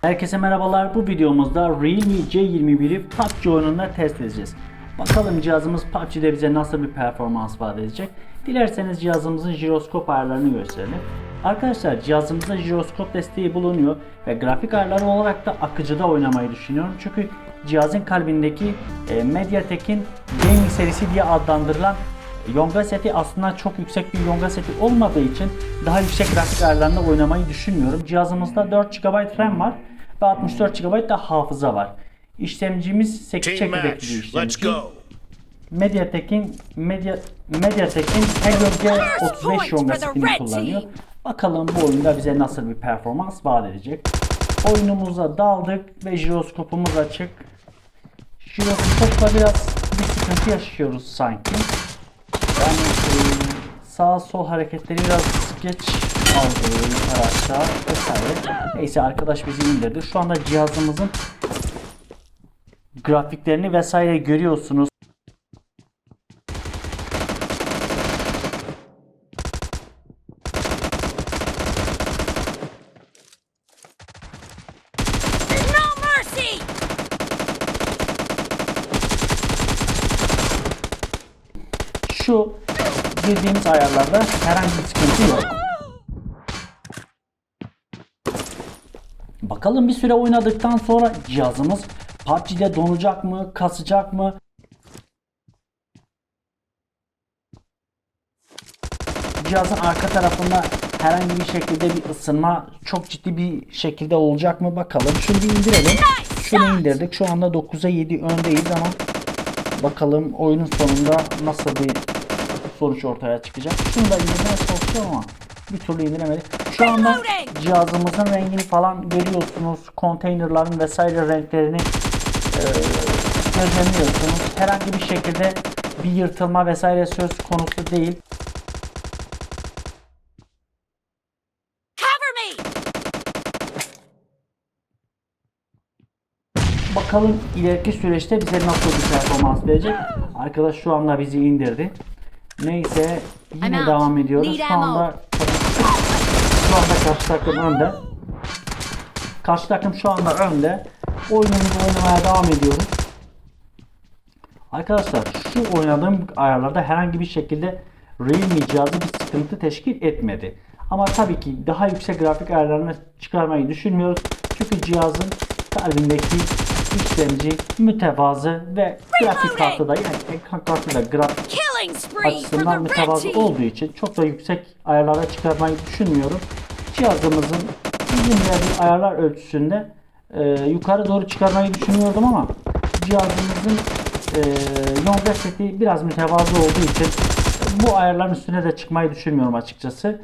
Herkese merhabalar. Bu videomuzda Realme C21'i PUBG oyununda test edeceğiz. Bakalım cihazımız PUBG'de bize nasıl bir performans vaat edecek. Dilerseniz cihazımızın jiroskop ayarlarını gösterelim. Arkadaşlar cihazımızda jiroskop desteği bulunuyor ve grafik ayarları olarak da akıcıda oynamayı düşünüyorum. Çünkü cihazın kalbindeki e, MediaTek'in gaming serisi diye adlandırılan Yonga seti aslında çok yüksek bir Yonga seti olmadığı için daha yüksek grafik ayarlarında oynamayı düşünmüyorum. Cihazımızda 4 GB RAM var ve 64 GB da hafıza var. İşlemcimiz 8 Team çekirdekli bir Let's işlemci. go. MediaTek'in Media, MediaTek'in Helio G35 Yonga for the setini red kullanıyor. Bakalım bu oyunda bize nasıl bir performans vaat edecek. Oyunumuza daldık ve jiroskopumuz açık. Jiroskopla biraz bir sıkıntı yaşıyoruz sanki. Yani e, sağ sol hareketleri biraz geç yukarı aşağı vesaire. Neyse arkadaş bizi indirdi. Şu anda cihazımızın grafiklerini vesaire görüyorsunuz. Şu girdiğimiz ayarlarda herhangi bir sıkıntı yok. Bakalım bir süre oynadıktan sonra cihazımız PUBG'de donacak mı, kasacak mı? Cihazın arka tarafında herhangi bir şekilde bir ısınma çok ciddi bir şekilde olacak mı bakalım. Şunu bir indirelim. Şunu indirdik. Şu anda 9'a 7 öndeyiz ama bakalım oyunun sonunda nasıl bir sonuç ortaya çıkacak. Şunu da indirmeye çalışıyorum ama bir türlü indiremedik. Şu anda cihazımızın rengini falan görüyorsunuz. Konteynerların vesaire renklerini e, gözlemliyorsunuz. Herhangi bir şekilde bir yırtılma vesaire söz konusu değil. Cover me! Bakalım ileriki süreçte bize nasıl bir performans verecek. Arkadaş şu anda bizi indirdi. Neyse yine devam ediyoruz. Şu anda şu anda karşı takım önde. Karşı takım şu anda önde. Oyunumuzu oynamaya devam ediyoruz. Arkadaşlar şu oynadığım ayarlarda herhangi bir şekilde Realme cihazı bir sıkıntı teşkil etmedi. Ama tabii ki daha yüksek grafik ayarlarını çıkarmayı düşünmüyoruz. Çünkü cihazın kalbindeki işlemci mütevazı ve grafik kartı da yani ekran kartı da grafik açısından mütevazı olduğu için çok da yüksek ayarlara çıkarmayı düşünmüyorum. Cihazımızın izin verdiği ayarlar ölçüsünde e, yukarı doğru çıkarmayı düşünüyordum ama cihazımızın e, Yonga seti biraz mütevazı olduğu için bu ayarların üstüne de çıkmayı düşünmüyorum açıkçası.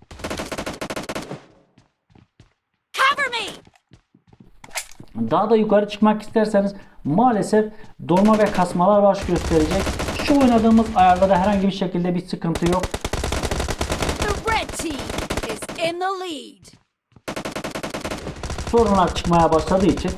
Daha da yukarı çıkmak isterseniz maalesef donma ve kasmalar baş gösterecek. Şu oynadığımız ayarlarda herhangi bir şekilde bir sıkıntı yok. İn the lead. sorunlar çıkmaya başladığı için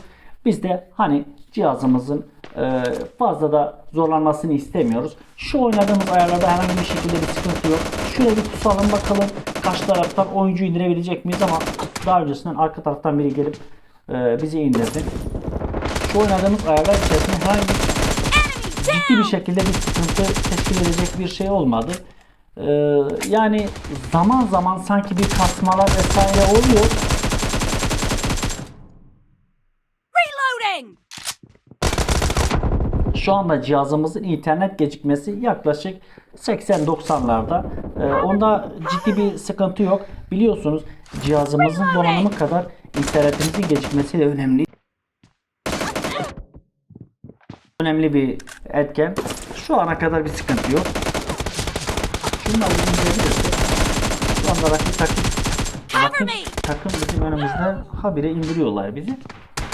biz de hani cihazımızın e, fazla da zorlanmasını istemiyoruz. Şu oynadığımız ayarlarda herhangi bir şekilde bir sıkıntı yok. Şöyle bir tutalım bakalım karşı taraftan oyuncu indirebilecek miyiz ama daha öncesinden arka taraftan biri gelip e, bizi indirdi. Şu oynadığımız ayarlar içerisinde herhangi ciddi bir şekilde bir sıkıntı teşkil edecek bir şey olmadı. E, yani zaman zaman sanki bir kasmalar vesaire oluyor. Reloading! Şu anda cihazımızın internet gecikmesi yaklaşık 80-90'larda. Ee, onda ciddi bir sıkıntı yok. Biliyorsunuz cihazımızın donanımı kadar internetimizin gecikmesi de önemli. Önemli bir etken. Şu ana kadar bir sıkıntı yok. Şunları indirebilirsek şu anda rakip takım rakip takım bizim önümüzde habire indiriyorlar bizi.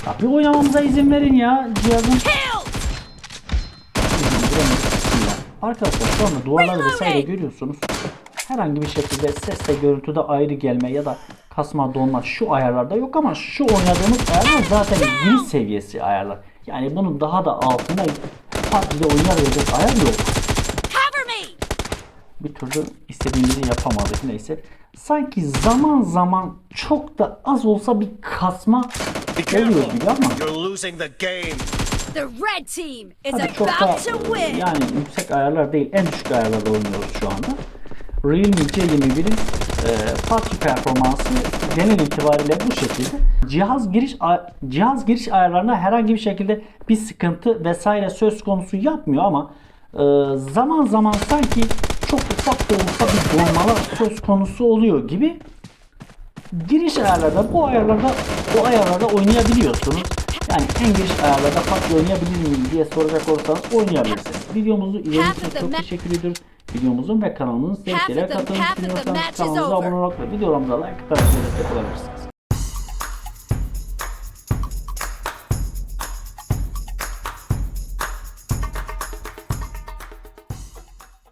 Ya bir oynamamıza izin verin ya cihazın! Arkadaşlar şu anda duvarlar vesaire görüyorsunuz. Herhangi bir şekilde ses ve görüntüde ayrı gelme ya da kasma donma şu ayarlarda yok ama şu oynadığımız ayarlar zaten giriş seviyesi ayarlar. Yani bunun daha da altında PUBG'de oynayabilecek ayar yok. Bir türlü istediğimizi yapamadık neyse. Sanki zaman zaman çok da az olsa bir kasma oluyor gibi ama Tabii çok da about to win. yani yüksek ayarlar değil en düşük ayarlarda oynuyoruz şu anda. Realme C21'in e, PUBG performansı genel itibariyle bu şekilde. Cihaz giriş cihaz giriş ayarlarına herhangi bir şekilde bir sıkıntı vesaire söz konusu yapmıyor ama e, zaman zaman sanki çok ufak da olsa bir donmalar söz konusu oluyor gibi giriş ayarlarda bu ayarlarda bu ayarlarda oynayabiliyorsunuz. Yani en giriş ayarlarda PUBG oynayabilir miyim diye soracak olursanız oynayabilirsiniz. Videomuzu izlediğiniz için çok teşekkür ediyoruz. Videomuzun ve kanalımızın düşünüyorsanız match is kanalımıza abone olarak ve videolarımıza like atarak destek olabilirsiniz.